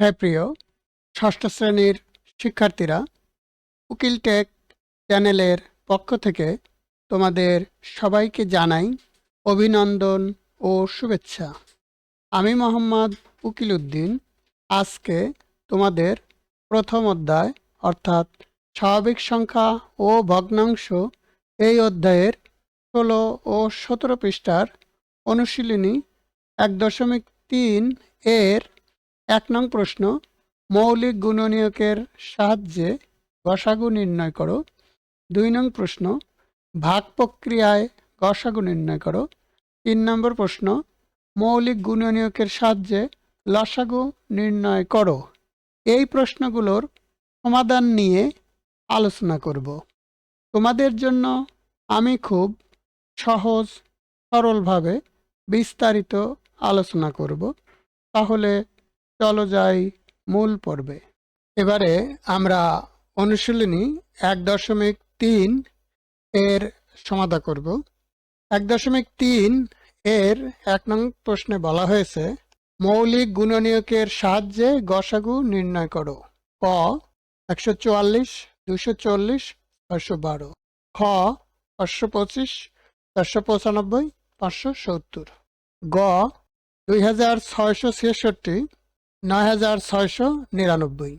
হ্যাঁ প্রিয়। ষষ্ঠ শ্রেণির শিক্ষার্থীরা, উকিল টেক চ্যানেলের পক্ষ থেকে তোমাদের সবাইকে জানাই অভিনন্দন ও শুভেচ্ছা। আমি মোহাম্মদ উকিল উদ্দিন। আজকে তোমাদের প্রথম অধ্যায়, অর্থাৎ স্বাভাবিক সংখ্যা ও ভগ্নাংশ, এই অধ্যায়ের ষোলো ও সতেরো পৃষ্ঠার অনুশীলনী এক দশমিক তিন এর এক নং প্রশ্ন, মৌলিক গুণনীয়কের সাহায্যে গসাগু নির্ণয় করো। দুই নং প্রশ্ন, ভাগ প্রক্রিয়ায় গসাগু নির্ণয় করো। তিন নম্বর প্রশ্ন, মৌলিক গুণনীয়কের সাহায্যে লসাগু নির্ণয় করো। এই প্রশ্নগুলোর সমাধান নিয়ে আলোচনা করব। তোমাদের জন্য আমি খুব সহজ, সরলভাবে বিস্তারিত আলোচনা করব। তাহলে চলো যাই মূল পর্বে। এবারে আমরা অনুশীলনী এক দশমিক তিন এর সমাধা করব। এক দশমিক তিন এর এক নং প্রশ্নে বলা হয়েছে, মৌলিক গুণনীয়কের সাহায্যে গসাগু নির্ণয় করো। ক, একশো চুয়াল্লিশ, দুশো চল্লিশ, ছয়শো বারো। খ, পাঁচশো পঁচিশ, চারশো পঁচানব্বই, পাঁচশো সত্তর। গ, দুই হাজার ছয়শো ছেষট্টি নয় হাজার ছয়শো নিরানব্বই।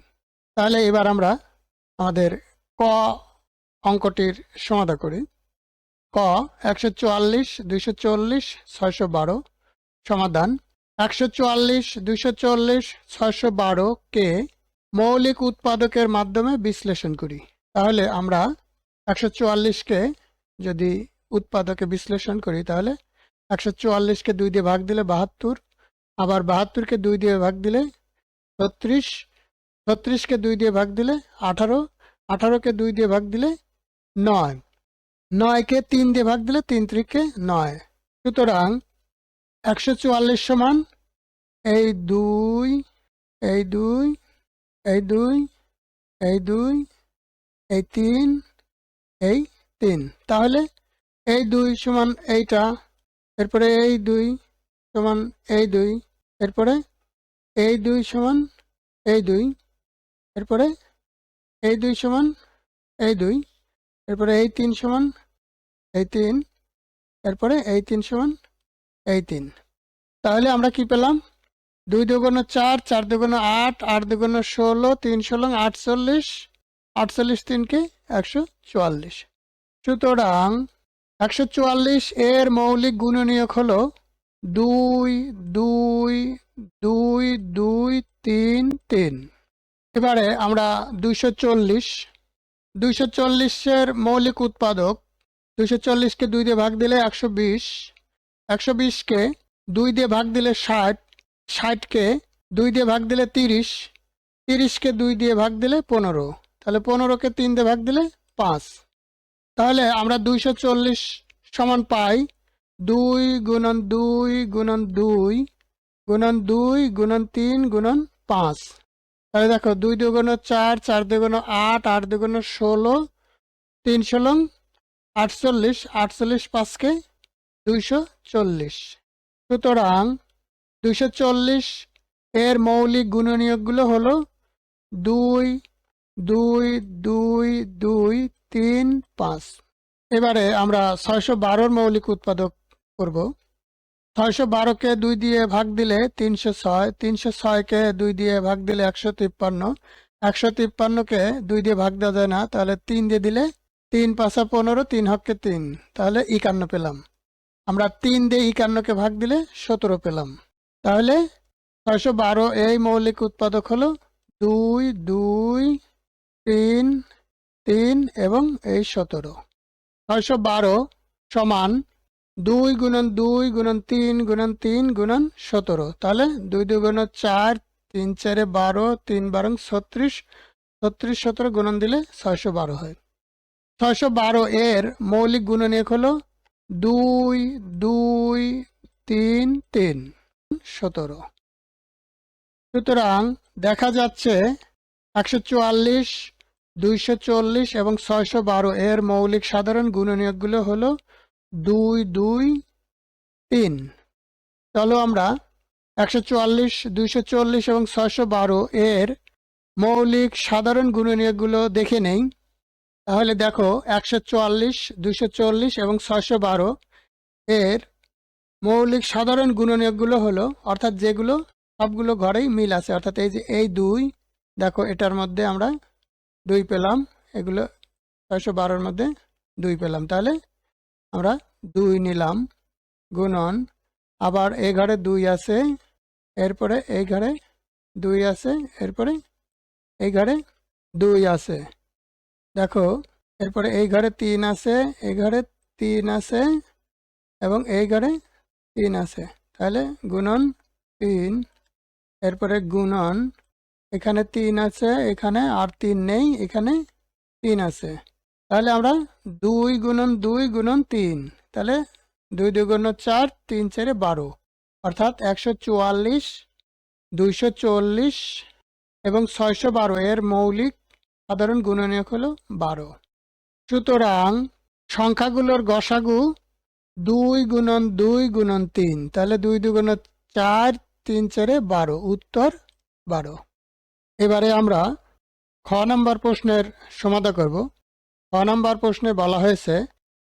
তাহলে এবার আমরা আমাদের ক অঙ্কটির সমাধা করি। ক একশো চুয়াল্লিশ, দুইশো চল্লিশ, ছয়শো বারো সমাধান। একশো চুয়াল্লিশ, দুইশো চল্লিশ, ছয়শো বারো কে মৌলিক উৎপাদকের মাধ্যমে বিশ্লেষণ করি। তাহলে আমরা একশো চুয়াল্লিশকে যদি উৎপাদকে বিশ্লেষণ করি, তাহলে একশো চুয়াল্লিশকে দুই দিয়ে ভাগ দিলে বাহাত্তর আবার বাহাত্তরকে দুই দিয়ে ভাগ দিলে ছত্রিশ, ছত্রিশকে দুই দিয়ে ভাগ দিলে আঠারো, আঠারোকে দুই দিয়ে ভাগ দিলে নয়। নয়কে তিন দিয়ে ভাগ দিলে তিন ত্রিকে নয়। সুতরাং একশো চুয়াল্লিশ সমান এই দুই এই দুই এই দুই এই দুই, এই তিন এই তিন। তাহলে এই দুই সমান এইটা, এরপরে এই দুই সমান এই দুই এরপরে এই দুই সমান এই দুই, এরপরে এই দুই সমান এই দুই, এরপরে এই তিন সমান এই তিন, এরপরে এই তিন সমান এই তিন। তাহলে আমরা কি পেলাম? দুই দুগুণ চার চার দুগুণ আট আট দুগুণ ষোলো, তিন ষোলো, আটচল্লিশ আটচল্লিশ তিনকে একশো চুয়াল্লিশ। সুতরাং একশো চুয়াল্লিশ এর মৌলিক গুণনীয়ক হলো দুই দুই দুই দুই, তিন তিন। এবারে আমরা দুইশো চল্লিশ, দুইশো চল্লিশের মৌলিক উৎপাদক, দুইশো চল্লিশকে দুই দিয়ে ভাগ দিলে একশো বিশ, একশো বিশকে দুই দিয়ে ভাগ দিলে ষাট, ষাটকে দুই দিয়ে ভাগ দিলে তিরিশ, তিরিশকে দুই দিয়ে ভাগ দিলে পনেরো। তাহলে পনেরোকে তিন দিয়ে ভাগ দিলে পাঁচ। তাহলে আমরা দুইশো চল্লিশ সমান পাই দুই গুণন দুই গুণন দুই গুণন দুই গুণন তিন গুণন পাঁচ। তাহলে দেখো, দুই দুগুণ চার চার দুগুণ আট আট দুগুণ ষোলো, তিন ষোলো, আটচল্লিশ আটচল্লিশ পাঁচকে দুইশো চল্লিশ। সুতরাং দুইশো চল্লিশ এর মৌলিক গুণনীয়কগুলো হলো দুই দুই দুই দুই, তিন, পাঁচ। এবারে আমরা ছয়শো বারোর মৌলিক উৎপাদক করব। ছয়শো বারোকে দুই দিয়ে ভাগ দিলে তিনশো ছয়, তিনশো ছয়কে দুই দিয়ে ভাগ দিলে একশো তিপ্পান্ন, একশো তিপ্পান্নকে দুই দিয়ে ভাগ দেওয়া যায় না, তাহলে তিন দিয়ে দিলে তিন পাঁচা পনেরো, তিন হককে তিন, তাহলে ইকান্ন পেলাম। আমরা তিন দিয়ে ইকান্নকে ভাগ দিলে সতেরো পেলাম। তাহলে ছয়শো বারো এই মৌলিক উৎপাদক হলো দুই দুই, তিন তিন এবং এই সতেরো। ছয়শো বারো সমান দুই গুণন দুই গুণন তিন গুণন তিন গুণন সতেরো। তাহলে দুই দুই গুণ চার, তিন চারে বারো, তিন বারং ছত্রিশ ছত্রিশ সতেরো গুণন দিলে ছয়শো বারো হয়। ছয়শো বারো এর মৌলিক গুণনীয়ক হলো দুই দুই, তিন তিন, সতেরো। সুতরাং দেখা যাচ্ছে একশো চুয়াল্লিশ, দুইশো চল্লিশ এবং ছয়শো বারো এর মৌলিক সাধারণ গুণনীয়কগুলো হলো দুই দুই, তিন। তাহলে আমরা একশো চুয়াল্লিশ, দুইশো চল্লিশ এবং ছয়শো বারো এর মৌলিক সাধারণ গুণনীয়কগুলো দেখে নেই। তাহলে দেখো একশো চুয়াল্লিশ, দুইশো চল্লিশ এবং ছয়শো বারো এর মৌলিক সাধারণ গুণনীয়কগুলো হলো, অর্থাৎ যেগুলো সবগুলো ঘরেই মিল আছে। অর্থাৎ এই যে এই দুই, দেখো এটার মধ্যে আমরা দুই পেলাম, এগুলো ছয়শো বারোর মধ্যে দুই পেলাম। তাহলে আমরা দুই নিলাম, গুণন। আবার এই ঘরে দুই আছে, এরপরে এই ঘরে দুই আছে, এরপরে এই ঘরে দুই আছে। দেখো, এরপরে এই ঘরে তিন আছে, এই ঘরে তিন আছে, এবং এই ঘরে তিন আছে। তাহলে গুণন তিন, এরপরে গুণন। এখানে তিন আছে, এখানে আর তিন নেই, এখানে তিন আছে। তাহলে আমরা দুই গুণন দুই গুণন তিন, তাহলে দুই দুই গুণ চার, তিন চারে বারো। অর্থাৎ একশো চুয়াল্লিশ, দুইশো চল্লিশ এবং ছয়শো বারো, এর মৌলিক সাধারণ গুণনীয়ক হলো বারো। সুতরাং সংখ্যাগুলোর গসাগু দুই গুণন দুই গুণন তিন, তাহলে দুই দুগুণ চার, তিন চারে বারো, উত্তর বারো। এবারে আমরা খ নম্বর প্রশ্নের সমাধা করব। খ নম্বর প্রশ্নে বলা হয়েছে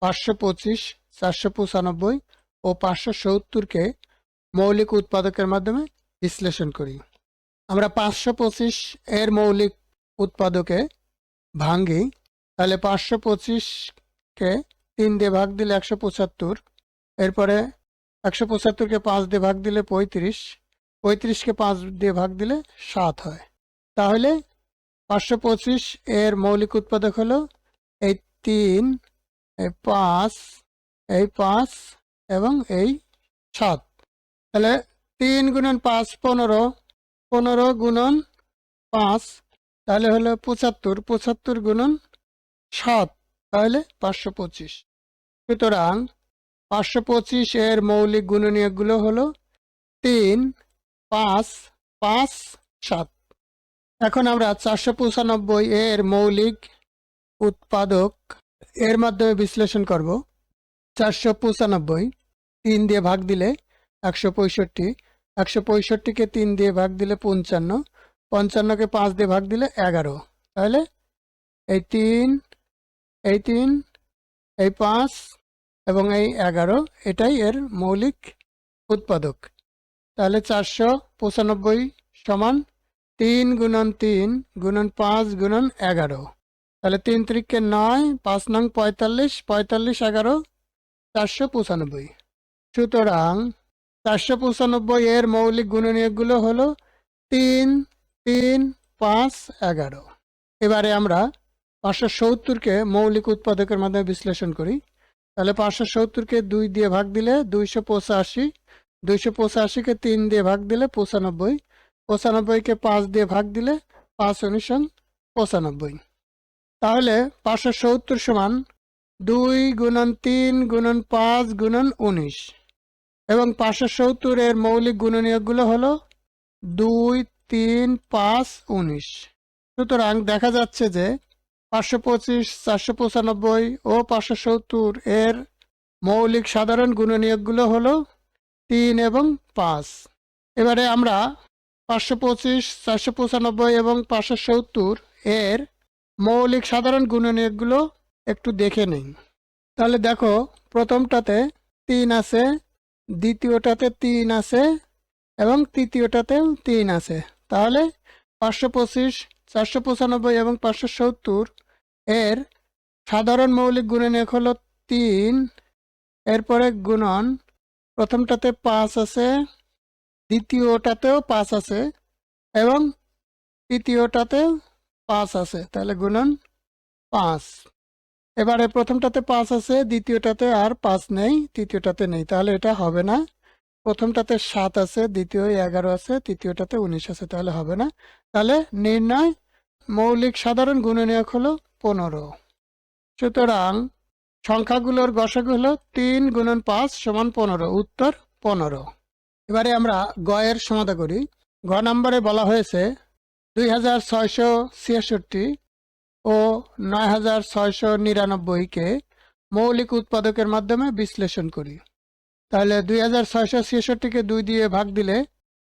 পাঁচশো পঁচিশ, চারশো পঁচানব্বই ও পাঁচশো সত্তরকে মৌলিক উৎপাদকের মাধ্যমে বিশ্লেষণ করি। আমরা পাঁচশো পঁচিশ এর মৌলিক উৎপাদকে ভাঙ্গি, তাহলে পাঁচশো পঁচিশকে তিন দিয়ে ভাগ দিলে একশো পঁচাত্তর, এরপরে একশো পঁচাত্তরকে পাঁচ দিয়ে ভাগ দিলে পঁয়ত্রিশ, পঁয়ত্রিশকে পাঁচ দিয়ে ভাগ দিলে সাত হয়। তাহলে পাঁচশো পঁচিশ এর মৌলিক উৎপাদক হলো এই তিন এই পাঁচ এই পাঁচ এবং এই সাত। তাহলে তিন গুণন পাঁচ পনেরো পনেরো গুণন পাঁচ, তাহলে হলো পঁচাত্তর পঁচাত্তর গুণন সাত, তাহলে পাঁচশো পঁচিশ। সুতরাং পাঁচশো পঁচিশ এর মৌলিক গুণনীয়কগুলো হলো তিন, পাঁচ পাঁচ, সাত। এখন আমরা চারশো পঁচানব্বই এর মৌলিক উৎপাদক, এর মাধ্যমে বিশ্লেষণ করব। চারশো পঁচানব্বই, তিন দিয়ে ভাগ দিলে একশো পঁয়ষট্টি, একশো পঁয়ষট্টিকে তিন দিয়ে ভাগ দিলে পঞ্চান্ন, পঞ্চান্নকে পাঁচ দিয়ে ভাগ দিলে এগারো। তাহলে এই তিন এই তিন, এই পাঁচ এবং এই এগারো, এটাই এর মৌলিক উৎপাদক। তাহলে চারশো পঁচানব্বই সমান তিন গুণন তিন গুণন পাঁচ গুণন এগারো। তাহলে তিন ত্রিককে নয়, পাঁচ নং পঁয়তাল্লিশ পঁয়তাল্লিশ এগারো, চারশো পঁচানব্বই। সুতরাং চারশো পঁচানব্বই এর মৌলিক গুণনীয়কগুলো হলো তিন তিন, পাঁচ, এগারো। এবারে আমরা পাঁচশো সত্তরকে মৌলিক উৎপাদকের মাধ্যমে বিশ্লেষণ করি। তাহলে পাঁচশো সত্তরকে দুই দিয়ে ভাগ দিলে দুইশো পঁচাশি, দুইশো পঁচাশিকে তিন দিয়ে ভাগ দিলে পঁচানব্বই, পঁচানব্বইকে পাঁচ দিয়ে ভাগ দিলে পাঁচ উনিশন পঁচানব্বই। তাহলে পাঁচশো সত্তর সমান দুই গুণন তিন গুণন পাঁচ গুণন উনিশ। এবং পাঁচশো সত্তরের মৌলিক গুণনীয়কগুলো হলো দুই, তিন, পাঁচ, উনিশ। সুতরাং দেখা যাচ্ছে যে পাঁচশো পঁচিশ, চারশো পঁচানব্বই ও পাঁচশো সত্তর এর মৌলিক সাধারণ গুণনীয়কগুলো হলো তিন এবং পাঁচ। এবারে আমরা পাঁচশো পঁচিশ, চারশো পঁচানব্বই এবং পাঁচশো সত্তর এর মৌলিক সাধারণ গুণনীয়কগুলো একটু দেখে নিই। তাহলে দেখো, প্রথমটাতে তিন আছে, দ্বিতীয়টাতে তিন আছে, এবং তৃতীয়টাতেও তিন আছে। তাহলে পাঁচশো পঁচিশ, চারশো পঁচানব্বই এবং পাঁচশো সত্তর এর সাধারণ মৌলিক গুণনীয়ক হলো তিন, এরপরে গুণন, প্রথমটাতে পাঁচ আছে, দ্বিতীয়টাতেও পাঁচ আছে, এবং তৃতীয়টাতেও পাঁচ আছে, তাহলে গুণন পাঁচ। এবারে প্রথমটাতে পাঁচ আছে, দ্বিতীয়টাতে আর পাঁচ নেই, তৃতীয়টাতে নেই, তাহলে এটা হবে না। প্রথমটাতে সাত আছে, দ্বিতীয় এগারো আছে, তৃতীয়টাতে উনিশ আছে, তাহলে হবে না। তাহলে নির্ণয় মৌলিক সাধারণ গুণনীয়ক হলো পনেরো। সুতরাং সংখ্যাগুলোর গসাগু হলো তিন গুণন পাঁচ সমান পনেরো, উত্তর পনেরো। এবারে আমরা গয়ের সমাধা করি। গ নম্বরে বলা হয়েছে দুই হাজার ছয়শো ছিয়াষট্টি ও নয় হাজার ছয়শো নিরানব্বইকে মৌলিক উৎপাদকের মাধ্যমে বিশ্লেষণ করি। তাহলে দুই হাজার ছয়শো ছিয়াষট্টিকে দুই দিয়ে ভাগ দিলে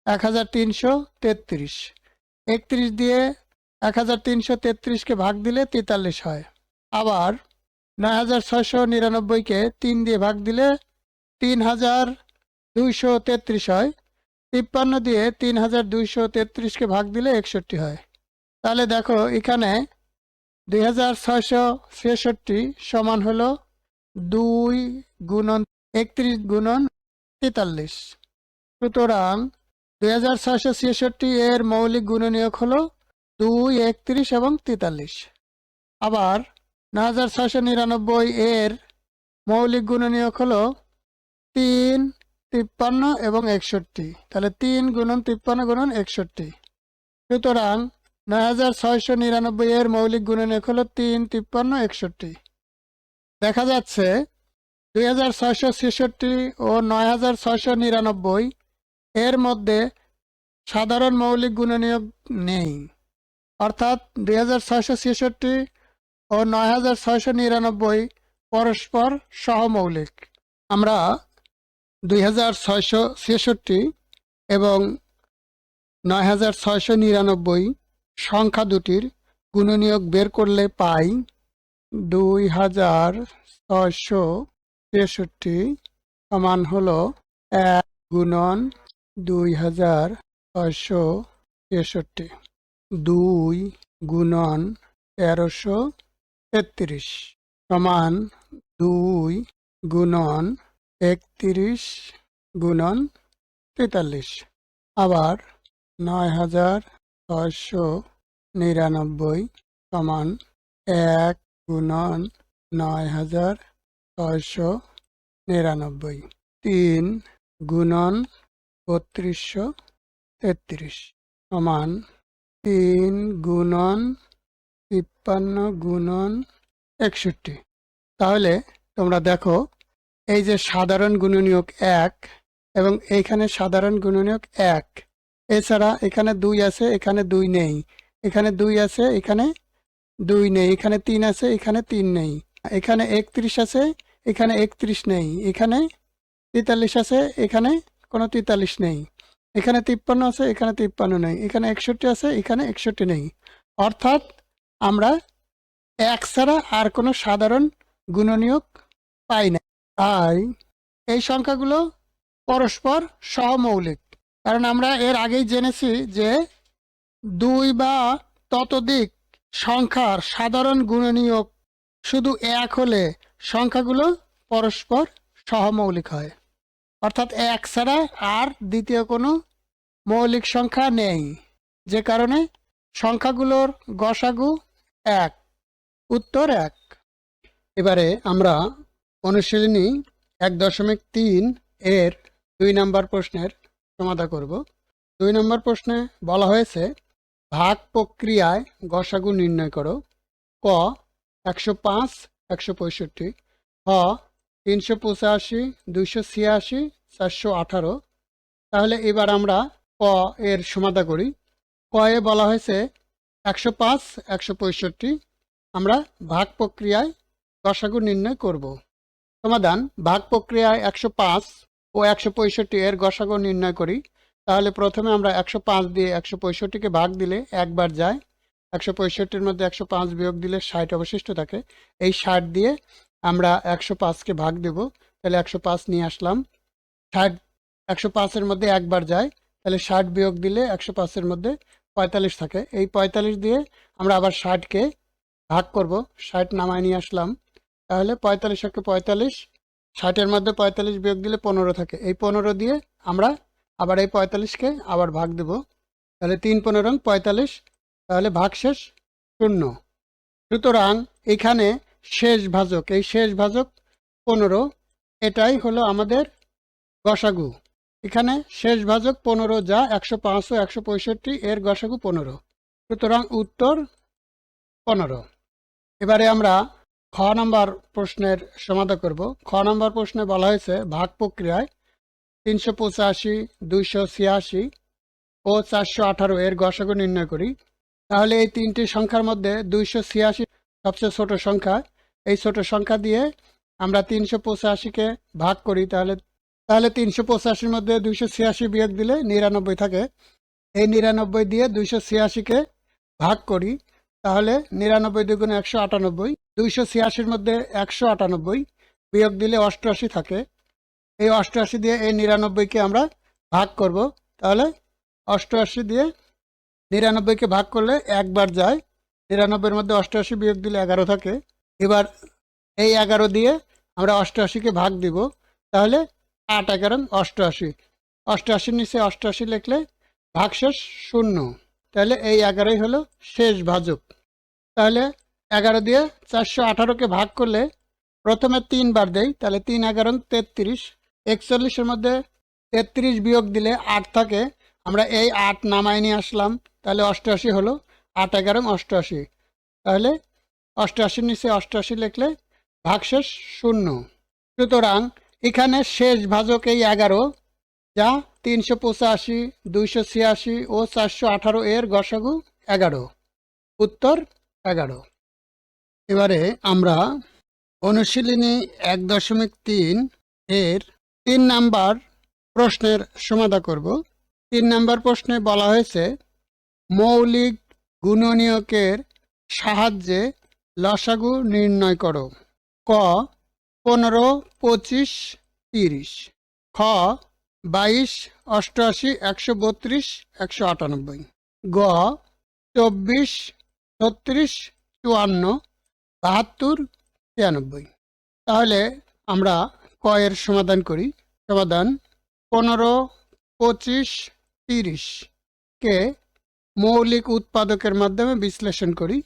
এক হাজার তিনশো তেত্রিশ। একত্রিশ দিয়ে এক হাজার তিনশো তেত্রিশকে ভাগ দিলে তেতাল্লিশ হয়। আবার নয় হাজার ছয়শো নিরানব্বইকে তিন দিয়ে ভাগ দিলে তিন হাজার দুইশো তেত্রিশ হয়। তিপ্পান্ন দিয়ে তিন হাজার দুইশো তেত্রিশকে ভাগ দিলে একষট্টি হয়। তাহলে দেখো, এখানে দুই হাজার ছয়শো ছেষট্টি সমান হলো দুই গুণন একত্রিশ গুণন তেতাল্লিশ। সুতরাং দুই হাজার ছয়শো ছেষট্টি এর মৌলিক গুণনীয়ক হলো দুই, একত্রিশ এবং তেতাল্লিশ। আবার নয় হাজার ছয়শো নিরানব্বই এর মৌলিক গুণনীয়ক হলো তিন তিপ্পান্ন এবং একষট্টি। তাহলে তিন গুণন তিপ্পান্ন গুণন একষট্টি। সুতরাং নয় হাজার ছয়শো নিরানব্বই এর মৌলিক গুণনীয়ক হলো তিন, তিপ্পান্ন, একষট্টি। দেখা যাচ্ছে দুই হাজার ছয়শো ছেষট্টি ও নয় হাজার নিরানব্বই এর মধ্যে সাধারণ মৌলিক গুণনীয়ক নেই। অর্থাৎ দুই হাজার ছেষট্টি ও নয় হাজার ছয়শো নিরানব্বই পরস্পর সহমৌলিক। আমরা দুই হাজার ছয়শো ছেষট্টি এবং নয় হাজার ছয়শো নিরানব্বই সংখ্যা দুটির গুণনীয়ক বের করলে পাই দুই হাজার ছয়শো তেষট্টি সমান হল এক গুণন দুই হাজার ছয়শো তেষট্টি দুই গুণন তেরোশো তেত্রিশ সমান দুই গুণন একত্রিশ গুণন তেতাল্লিশ। আবার নয় হাজার ছয়শো নিরানব্বই সমান এক গুণন নয় হাজার ছয়শো নিরানব্বই। তিন গুণন বত্রিশশো তেত্রিশ সমান তিন গুণন তিপ্পান্ন গুণন একষট্টি। তাহলে তোমরা দেখো এই যে সাধারণ গুণনীয়ক এক এবং এইখানে সাধারণ গুণনীয়ক এক। এছাড়া এখানে দুই আছে, এখানে দুই নেই। এখানে দুই আছে, এখানে দুই নেই। এখানে তিন আছে, এখানে তিন নেই। এখানে একত্রিশ আছে, এখানে একত্রিশ নেই। এখানে তেতাল্লিশ আছে, এখানে কোনো তেতাল্লিশ নেই। এখানে তিপ্পান্ন আছে, এখানে তিপ্পান্ন নেই। এখানে একষট্টি আছে, এখানে একষট্টি নেই। অর্থাৎ আমরা এক ছাড়া আর কোনো সাধারণ গুণনীয়ক পাই না। তাই এই সংখ্যাগুলো পরস্পর সহমৌলিক কারণ আমরা এর আগেই জেনেছি যে দুই বা ততোধিক সংখ্যার সাধারণ গুণনীয়ক শুধু এক হলে সংখ্যাগুলো পরস্পর সহমৌলিক হয়। অর্থাৎ এক ছাড়া আর দ্বিতীয় কোনো মৌলিক সংখ্যা নেই। যে কারণে সংখ্যাগুলোর গসাগু এক, উত্তর এক। এবারে আমরা অনুশীলনী এক দশমিক তিন এর দুই নম্বর প্রশ্নের সমাধা করব। দুই নম্বর প্রশ্নে বলা হয়েছে, ভাগ প্রক্রিয়ায় গসাগু নির্ণয় করো। ক, একশো পাঁচ, একশো পঁয়ষট্টি। হ, তিনশো পঁচাশি, দুইশো ছিয়াশি, চারশো আঠারো। তাহলে এবার আমরা ক এর সমাধা করি। ক এ বলা হয়েছে, একশো পাঁচ, একশো পঁয়ষট্টি। আমরা ভাগ প্রক্রিয়ায় গসাগু নির্ণয় করব। সমাধান, ভাগ প্রক্রিয়ায় একশো পাঁচ ও একশো পঁয়ষট্টি এর গসাগু নির্ণয় করি। তাহলে প্রথমে আমরা একশো পাঁচ দিয়ে একশো পঁয়ষট্টিকে ভাগ দিলে একবার যায়। একশো পঁয়ষট্টির মধ্যে একশো পাঁচ বিয়োগ দিলে ষাট অবশিষ্ট থাকে। এই ষাট দিয়ে আমরা একশো পাঁচকে ভাগ দেব। তাহলে একশো পাঁচ নিয়ে আসলাম। ষাট, একশো পাঁচের মধ্যে একবার যায়। তাহলে ষাট বিয়োগ দিলে একশো পাঁচের মধ্যে পঁয়তাল্লিশ থাকে। এই পঁয়তাল্লিশ দিয়ে আমরা আবার ষাটকে ভাগ করব। ষাট নামায় নিয়ে আসলাম। তাহলে পঁয়তাল্লিশ একে পঁয়তাল্লিশ, ষাটের মধ্যে পঁয়তাল্লিশ বিয়োগ দিলে পনেরো থাকে। এই পনেরো দিয়ে আমরা আবার এই পঁয়তাল্লিশকে আবার ভাগ দেব। তাহলে তিন পনেরো পঁয়তাল্লিশ, তাহলে ভাগ শেষ শূন্য। সুতরাং এখানে শেষ ভাজক, এই শেষ ভাজক পনেরো, এটাই হলো আমাদের গসাগু। এখানে শেষ ভাজক পনেরো যা একশো পাঁচ ও একশো পঁয়ষট্টি, এর গসাগু পনেরো। সুতরাং উত্তর পনেরো। এবারে আমরা খ নম্বর প্রশ্নের সমাধান করব। খ নম্বর প্রশ্নে বলা হয়েছে, ভাগ প্রক্রিয়ায় তিনশো পঁচাশি, দুইশো ছিয়াশি ও চারশো আঠারো এর গসাগু নির্ণয় করি। তাহলে এই তিনটি সংখ্যার মধ্যে দুইশো ছিয়াশি সবচেয়ে ছোট সংখ্যা, এই ছোট সংখ্যা দিয়ে আমরা তিনশো পঁচাশিকে ভাগ করি, তাহলে তাহলে তিনশো পঁচাশির মধ্যে দুইশো ছিয়াশি বিয়োগ দিলে নিরানব্বই থাকে। এই নিরানব্বই দিয়ে দুইশো ছিয়াশিকে ভাগ করি, তাহলে নিরানব্বই দুগুণে একশো আটানব্বই। দুইশো ছিয়াশির মধ্যে একশো আটানব্বই বিয়োগ দিলে অষ্টআশি থাকে। এই অষ্টআশি দিয়ে এই নিরানব্বইকে আমরা ভাগ করব। তাহলে অষ্টআশি দিয়ে নিরানব্বইকে ভাগ করলে একবার যায়। নিরানব্বইয়ের মধ্যে অষ্টআশি বিয়োগ দিলে এগারো থাকে। এবার এই এগারো দিয়ে আমরা অষ্টআশিকে ভাগ দিব। তাহলে আট এগারো অষ্টআশি। অষ্টআশির নিচে অষ্টআশি লিখলে ভাগশেষ শূন্য। তাহলে এই এগারোই হলো শেষ ভাজক। তাহলে এগারো দিয়ে চারশো আঠারোকে ভাগ করলে প্রথমে তিনবার দেই, তাহলে তিন এগারো তেত্রিশ। একচল্লিশের মধ্যে তেত্রিশ বিয়োগ দিলে আট থাকে। আমরা এই আট নামায় নিয়ে আসলাম, তাহলে অষ্টআশি হলো। আট এগারো অষ্টআশি। তাহলে অষ্টআশির নিচে অষ্টআশি লিখলে ভাগশেষ শূন্য। সুতরাং এখানে শেষ ভাজক এই এগারো, যা তিনশো পঁচাশি, দুইশো ছিয়াশি ও চারশো আঠারো এর গসাগু এগারো। উত্তর এগারো। এবারে আমরা অনুশীলনী এক দশমিক তিন এর তিন নাম্বার প্রশ্নের সমাধা করব। তিন নাম্বার প্রশ্নে বলা হয়েছে, মৌলিক গুণনীয়কের সাহায্যে লসাগু নির্ণয় করো। ক, পনেরো, পঁচিশ, তিরিশ। খ, বাইশ, অষ্টআশি, একশো বত্রিশ, একশো আটানব্বই। গ, চব্বিশ, ছত্রিশ, চুয়ান্ন বাহাত্তর ছিয়ানব্বই তাহলে আমরা ক এর সমাধান করি। সমাধান পনেরো, পঁচিশ, তিরিশ। কে মৌলিক উৎপাদকের মাধ্যমে বিশ্লেষণ করি।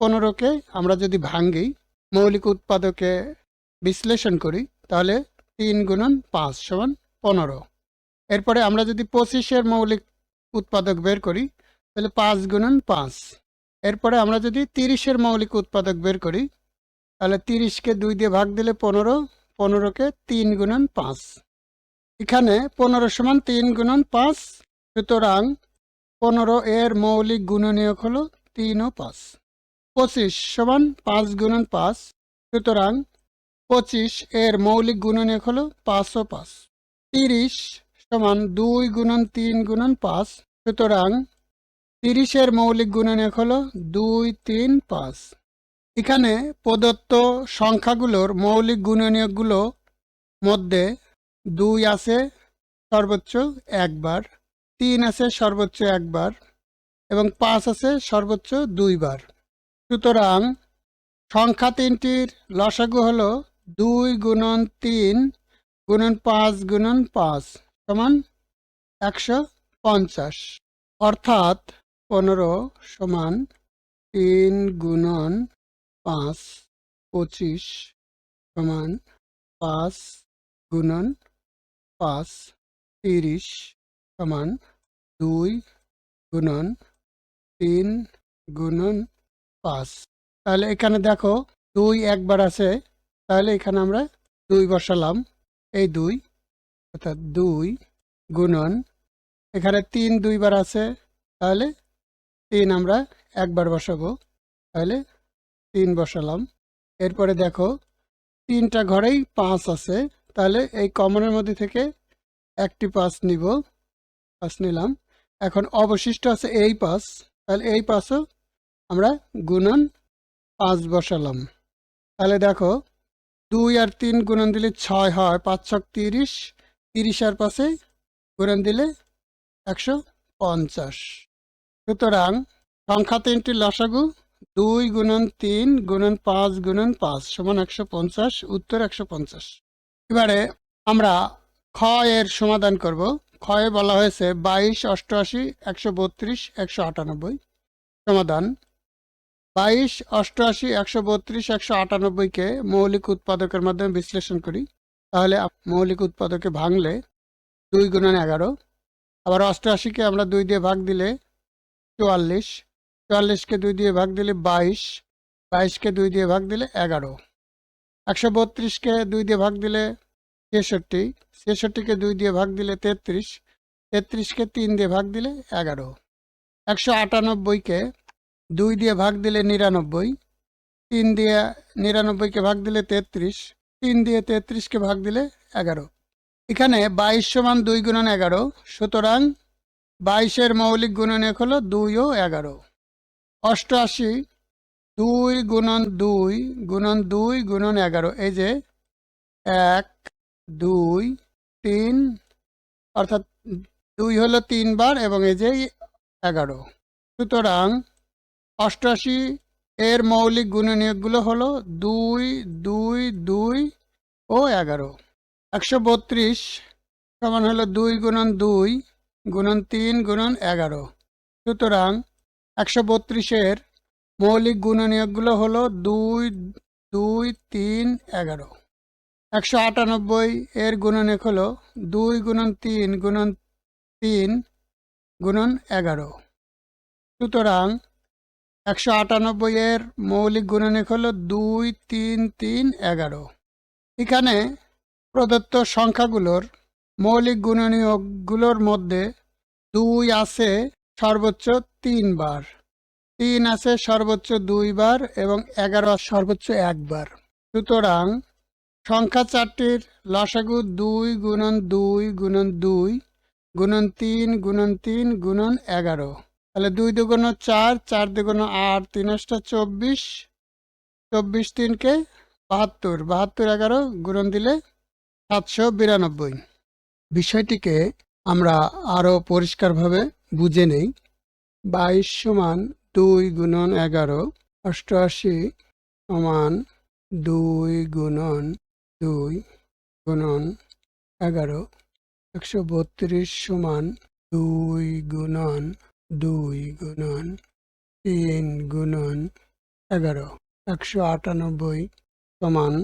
পনেরোকে আমরা যদি ভাঙ্গি, মৌলিক উৎপাদকে বিশ্লেষণ করি, তাহলে তিন গুণন পাঁচ সমান পনেরো। এরপরে আমরা যদি পঁচিশের মৌলিক উৎপাদক বের করি, তাহলে পাঁচ গুণন পাঁচ। এরপরে আমরা যদি তিরিশের মৌলিক উৎপাদক বের করি, তাহলে তিরিশকে দুই দিয়ে ভাগ দিলে পনেরো, পনেরোকে তিন গুণন পাঁচ। এখানে পনেরো সমান তিন গুণন পাঁচ, সুতরাং পনেরো এর মৌলিক গুণনীয়ক হলো তিন ও পাঁচ। পঁচিশ সমান পাঁচ গুণন পাঁচ, সুতরাং পঁচিশ এর মৌলিক গুণনীয়ক হলো পাঁচ ও পাঁচ। তিরিশ সমান দুই গুণন তিন গুণন পাঁচ, সুতরাং তিরিশের মৌলিক গুণনীয়ক হলো দুই, তিন, পাঁচ। এখানে প্রদত্ত সংখ্যাগুলোর মৌলিক গুণনীয়কগুলো মধ্যে দুই আছে সর্বোচ্চ একবার, তিন আছে সর্বোচ্চ একবার এবং পাঁচ আছে সর্বোচ্চ দুইবার। সুতরাং সংখ্যা তিনটির লসাগু হল দুই গুণন তিন গুণন পাঁচ গুণন পাঁচ সমান একশো পঞ্চাশ। অর্থাৎ পনেরো সমান তিন গুণন পাঁচ পঁচিশ সমান পাঁচ গুণন পাঁচ তিরিশ সমান দুই গুণন তিন গুণন পাঁচ। তাহলে এখানে দেখো দুই একবার আছে, তাহলে এখানে আমরা দুই বসালাম। এই দুই অর্থাৎ দুই গুণন, এখানে তিন দুইবার আছে, তাহলে তিন আমরা একবার বসাবো। তাহলে তিন বসালাম। এরপরে দেখো, তিনটা ঘরেই পাঁচ আছে। তাহলে এই কমনের মধ্যে থেকে একটি পাঁচ নিব। পাঁচ নিলাম। এখন অবশিষ্ট আছে এই পাঁচ। তাহলে এই পাঁচও আমরা গুণন পাঁচ বসালাম। তাহলে দেখো, দুই আর তিন গুণন দিলে ছয় হয়। পাঁচ ছক তিরিশ। তিরিশ আর পাশে গুণন দিলে একশো পঞ্চাশ। সুতরাং সংখ্যা তিনটি লসাগু, দুই গুণন তিন গুণন পাঁচ গুণন পাঁচ সমান একশো পঞ্চাশ, উত্তর একশো পঞ্চাশ। এবারে আমরা খ এর সমাধান করব। ক্ষয়ে বলা হয়েছে বাইশ, অষ্টআশি, একশো বত্রিশ, একশো আটানব্বই। সমাধান। বাইশ, অষ্টআশি, একশো বত্রিশ, একশো আটানব্বইকে মৌলিক উৎপাদকের মাধ্যমে বিশ্লেষণ করি। তাহলে মৌলিক উৎপাদকে ভাঙলে দুই গুণন এগারো। আবার অষ্টআশিকে আমরা দুই দিয়ে ভাগ দিলে চুয়াল্লিশ। চুয়াল্লিশকে দুই দিয়ে ভাগ দিলে বাইশ। বাইশকে দুই দিয়ে ভাগ দিলে এগারো। একশো বত্রিশকে দুই দিয়ে ভাগ দিলে ছেষট্টি ছেষট্টিকে দুই দিয়ে ভাগ দিলে তেত্রিশ। তেত্রিশকে তিন দিয়ে ভাগ দিলে এগারো। একশো আটানব্বইকে দুই দিয়ে ভাগ দিলে নিরানব্বই। তিন দিয়ে নিরানব্বইকে ভাগ দিলে তেত্রিশ। তিন দিয়ে তেত্রিশকে ভাগ দিলে এগারো। এখানে বাইশ সমান দুই গুণন এগারো। সুতরাং বাইশের মৌলিক গুণনীয়ক হলো দুই ও এগারো। অষ্টআশি, দুই গুণন দুই গুণন দুই গুণন এগারো। এই যে এক, দুই, তিন, অর্থাৎ দুই হলো তিনবার এবং এই যে এগারো। সুতরাং অষ্টআশি এর মৌলিক গুণনীয়কগুলো হলো দুই দুই দুই ও এগারো। একশো বত্রিশ সমান হলো দুই গুণন দুই গুণন তিন গুণন এগারো। সুতরাং একশো বত্রিশের মৌলিক গুণনীয়কগুলো হলো দুই দুই, তিন, এগারো। একশো আটানব্বই এর গুণনীয়ক হলো দুই গুণন তিন গুণন তিন গুণন এগারো। সুতরাং একশো আটানব্বই এর মৌলিক গুণনীয়ক হলো দুই, তিন তিন, এগারো। এখানে প্রদত্ত সংখ্যাগুলোর মৌলিক গুণনীয়কগুলোর মধ্যে দুই আছে সর্বোচ্চ তিনবার। তিন আছে সর্বোচ্চ দুইবার এবং এগারো সর্বোচ্চ একবার। সুতরাং সংখ্যা চারটির লসাগু দুই গুণন দুই গুণন দুই গুণন তিন গুণন তিন গুণন এগারো। তাহলে দুই দুগুণ চার চার দুগুণ আট, তিন আটটা চব্বিশ চব্বিশ তিনকে বাহাত্তর বাহাত্তর এগারো গুণন দিলে সাতশো বিরানব্বই। বিষয়টিকে আমরা আরও পরিষ্কারভাবে বুঝে নেই। বাইশ সমান দুই গুণন এগারো, অষ্টআশি সমান দুই গুণন দুই গুণন এগারো, একশো বত্রিশ সমান দুই গুণন দুই গুণন তিন গুণন এগারো, একশো আটানব্বই সমান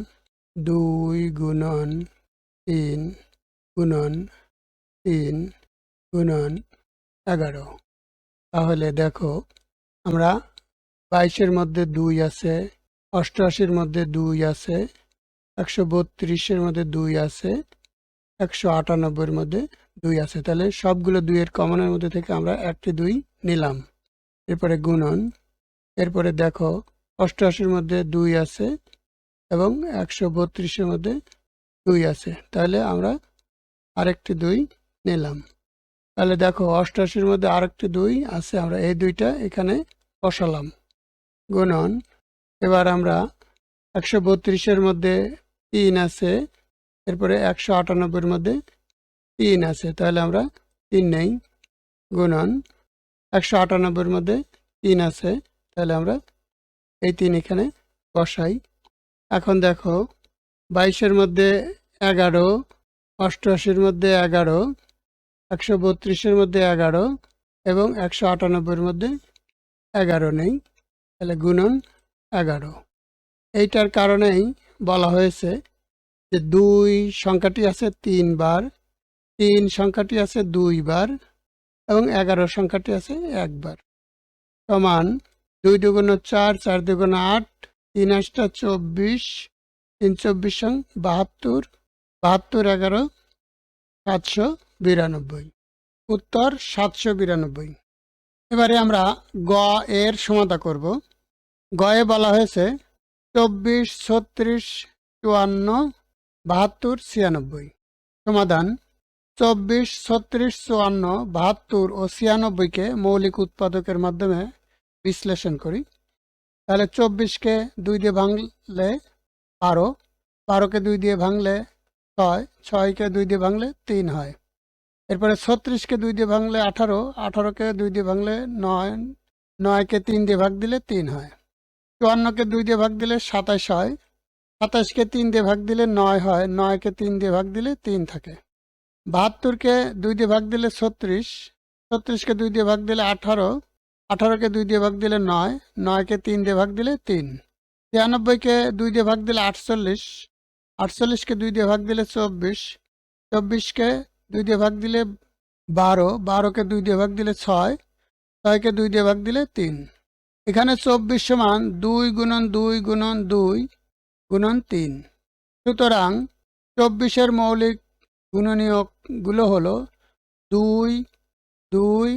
দুই গুণন তিন গুণন তিন গুণন এগারো। তাহলে দেখো, আমরা বাইশের মধ্যে দুই আছে, অষ্টআশির মধ্যে দুই আছে, একশো বত্রিশের মধ্যে দুই আছে, একশো আটানব্বইয়ের মধ্যে দুই আছে। তাহলে সবগুলো দুইয়ের কমনের মধ্যে থেকে আমরা একটি দুই নিলাম। এরপরে গুণন, এরপরে দেখো, অষ্টআশির মধ্যে দুই আছে এবং একশো বত্রিশের মধ্যে দুই আছে। তাহলে আমরা আরেকটি দুই নিলাম। তাহলে দেখো অষ্টআশির মধ্যে আরেকটি দুই আছে, আমরা এই দুইটা এখানে বসালাম। গুণন, এবার আমরা একশো বত্রিশের মধ্যে তিন আছে, এরপরে একশো আটানব্বইয়ের মধ্যে তিন আছে, তাহলে আমরা তিন নেই। গুণন, একশো আটানব্বইয়ের মধ্যে তিন আছে, তাহলে আমরা এই তিন এখানে বসাই। এখন দেখো, বাইশের মধ্যে এগারো অষ্টআশির মধ্যে এগারো, একশো বত্রিশের মধ্যে এগারো এবং একশো আটানব্বইয়ের মধ্যে এগারো নেই। তাহলে গুণন এগারো। এইটার কারণেই বলা হয়েছে যে দুই সংখ্যাটি আছে তিনবার, তিন সংখ্যাটি আছে দুইবার এবং এগারো সংখ্যাটি আছে একবার। সমান দুই দুগুণ চার চার দুগুণ আট, তিন আটটা চব্বিশ, তিন চব্বিশ সং বাহাত্তর বাহাত্তর এগারো সাতশো বিরানব্বই। উত্তর সাতশো বিরানব্বই। এবারে আমরা গ এর সমাধা করব। গয়ে বলা হয়েছে চব্বিশ, ছত্রিশ, চুয়ান্ন, বাহাত্তর, ছিয়ানব্বই। সমাধান চব্বিশ, ছত্রিশ, চুয়ান্ন, বাহাত্তর ও ছিয়ানব্বইকে মৌলিক উৎপাদকের মাধ্যমে বিশ্লেষণ করি। তাহলে চব্বিশকে দুই দিয়ে ভাঙলে বারো বারোকে দুই দিয়ে ভাঙলে ছয়, ছয়কে দুই দিয়ে ভাঙলে তিন হয়। এরপরে ছত্রিশকে দুই দিয়ে ভাঙলে আঠারো, আঠারোকে দুই দিয়ে ভাঙলে নয়, নয়কে তিন দিয়ে ভাগ দিলে তিন হয়। চুয়ান্নকে দুই দিয়ে ভাগ দিলে সাতাশ হয়। সাতাশকে তিন দিয়ে ভাগ দিলে নয় হয়, নয়কে তিন দিয়ে ভাগ দিলে তিন থাকে। বাহাত্তরকে দুই দিয়ে ভাগ দিলে ছত্রিশ, ছত্রিশকে দুই দিয়ে ভাগ দিলে আঠারো, আঠারোকে দুই দিয়ে ভাগ দিলে নয়, নয়কে তিন দিয়ে ভাগ দিলে তিন। ছিয়ানব্বইকে দুই দিয়ে ভাগ দিলে আটচল্লিশ আটচল্লিশকে দুই দিয়ে ভাগ দিলে চব্বিশ চব্বিশকে দুই দিয়ে ভাগ দিলে বারো বারোকে দুই দিয়ে ভাগ দিলে ছয় ছয়কে দুই দিয়ে ভাগ দিলে তিন। এখানে চব্বিশ সমান দুই গুণন দুই গুণন দুই গুণন তিন। সুতরাং চব্বিশের মৌলিক গুণনীয়কগুলো হলো দুই দুই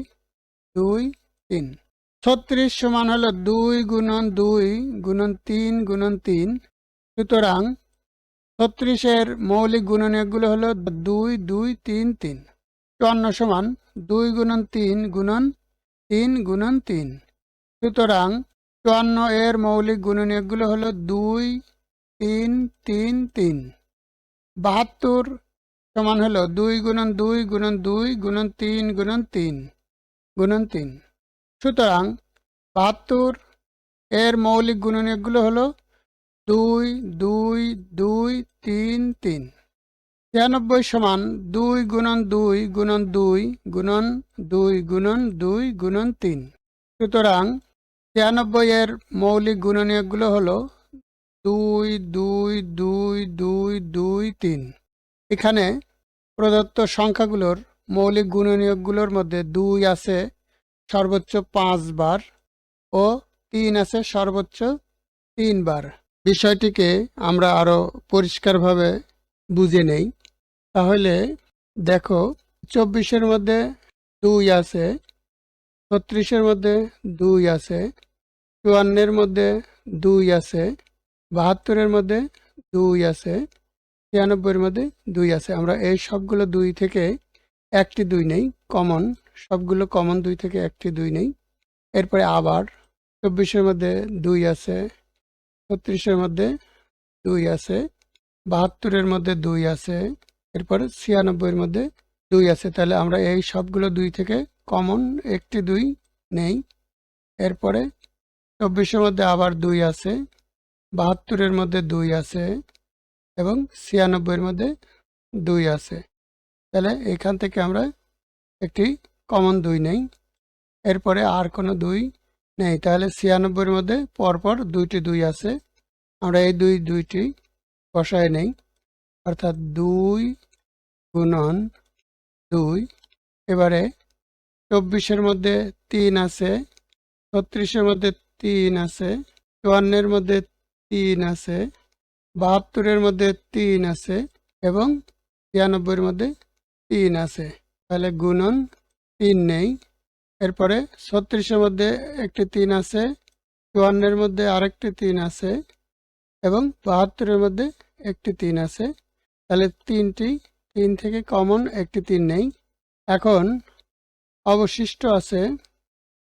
দুই, তিন। ছত্রিশ সমান হলো দুই গুণন দুই গুণন তিন গুণন তিন। সুতরাং ছত্রিশের মৌলিক গুণনীয়কগুলো হলো দুই দুই, তিন তিন। চুয়ান্ন সমান দুই গুণন তিন গুণন তিন গুণন তিন। সুতরাং চুয়ান্ন এর মৌলিক গুণনীয়কগুলো হলো দুই, তিন তিন তিন। বাহাত্তর সমান হলো দুই গুণন দুই গুণন দুই গুণন তিন গুণন তিন গুণন তিন। সুতরাং বাহাত্তর এর মৌলিক গুণনীয়কগুলো হলো দুই দুই দুই, তিন তিন। ছিয়ানব্বই সমান দুই গুণন দুই গুণন দুই গুণন দুই গুণন দুই গুণন তিন। সুতরাং ছিয়ানব্বই এর মৌলিক গুণনীয়কগুলো হলো দুই দুই দুই দুই দুই, তিন। এখানে প্রদত্ত সংখ্যাগুলোর মৌলিক গুণনীয়কগুলোর মধ্যে দুই আছে সর্বোচ্চ পাঁচবার ও তিন আছে সর্বোচ্চ তিনবার বিষয়টিকে আমরা আরও পরিষ্কারভাবে বুঝে নেই। তাহলে দেখো, চব্বিশের মধ্যে দুই আছে, ছত্রিশের মধ্যে দুই আছে, চুয়ান্নের মধ্যে দুই আছে, বাহাত্তরের মধ্যে দুই আছে, ছিয়ানব্বইয়ের মধ্যে দুই আছে। আমরা এই সবগুলো দুই থেকে একটি দুই নেই, কমন। সবগুলো কমন দুই থেকে একটি দুই নেই। এরপরে আবার চব্বিশের মধ্যে দুই আছে ছত্রিশের মধ্যে দুই আছে, বাহাত্তরের মধ্যে দুই আছে, এরপরে ছিয়ানব্বইয়ের মধ্যে দুই আছে। তাহলে আমরা এই সবগুলো দুই থেকে কমন একটি দুই নেই। এরপরে চব্বিশের মধ্যে আবার দুই আছে, বাহাত্তরের মধ্যে দুই আছে এবং ছিয়ানব্বইয়ের মধ্যে দুই আছে। তাহলে এখান থেকে আমরা একটি কমন দুই নেই। এরপরে আর কোনো দুই নেই, তাহলে ছিয়ানব্বইয়ের মধ্যে পরপর দুইটি দুই আছে। আমরা এই দুই দুইটি বসায় নেই, অর্থাৎ দুই গুণন দুই, এবারে চব্বিশের মধ্যে তিন আছে, ছত্রিশের মধ্যে তিন আছে, চুয়ান্নের মধ্যে তিন আছে, বাহাত্তরের মধ্যে তিন আছে এবং ছিয়ানব্বইয়ের মধ্যে তিন আছে। তাহলে গুণন তিন নেই এরপরে ছত্রিশের মধ্যে একটি তিন আছে, চুয়ান্নের মধ্যে আরেকটি তিন আছে এবং বাহাত্তরের মধ্যে একটি তিন আছে। তাহলে তিনটি, তিন থেকে কমন একটি তিন নেই। এখন অবশিষ্ট আছে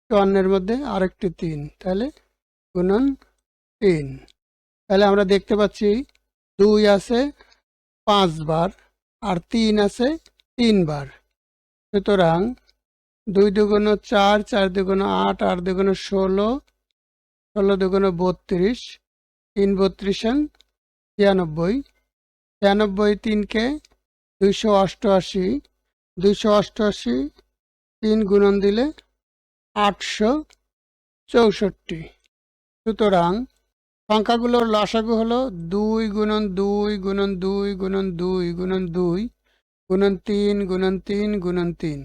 চুয়ান্নের মধ্যে আরেকটি তিন, তাহলে গুণন তিন। তাহলে আমরা দেখতে পাচ্ছি দুই আছে পাঁচবার আর তিন আছে তিনবার। সুতরাং দুই দুগুণ চার চার দুগুণ আট আট দুগুণ ষোলো ষোলো দুগুণ বত্রিশ, তিন বত্রিশন ছিয়ানব্বই। ছিয়ানব্বই তিনকে দুইশো অষ্টআশি দুইশো অষ্টআশি তিন গুণন দিলে আটশো চৌষট্টি। সুতরাং সংখ্যাগুলোর লসাগু হলো দুই গুণন দুই গুণন দুই গুণন দুই গুণন দুই গুণন তিন গুণন তিন গুণন তিন।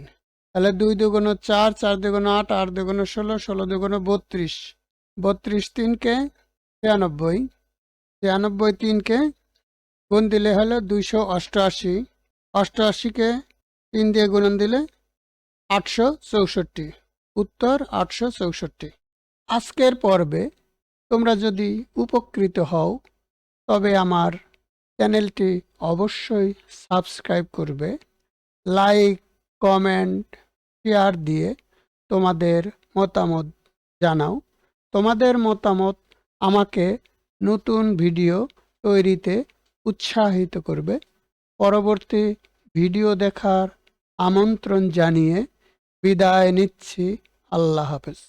তাহলে দুই দুগুণ চার চার দুগুণ আট আট দুগুণ ষোলো ষোলো দুগুণ বত্রিশ। বত্রিশ তিনকে ছিয়ানব্বই। ছিয়ানব্বই তিনকে গুণ দিলে হলো দুইশো অষ্টআশি। অষ্টআশিকে তিন দিয়ে গুণন দিলে আটশো চৌষট্টি। উত্তর আটশো চৌষট্টি। আজকের পর্বে তোমরা যদি উপকৃত হও, তবে আমার চ্যানেলটি অবশ্যই সাবস্ক্রাইব করবে। লাইক, কমেন্ট শেয়ার দিয়ে তোমাদের মতামত জানাও। তোমাদের মতামত আমাকে নতুন ভিডিও তৈরিতে উৎসাহিত করবে। পরবর্তী ভিডিও দেখার আমন্ত্রণ জানিয়ে বিদায় নিচ্ছি। আল্লাহ হাফেজ।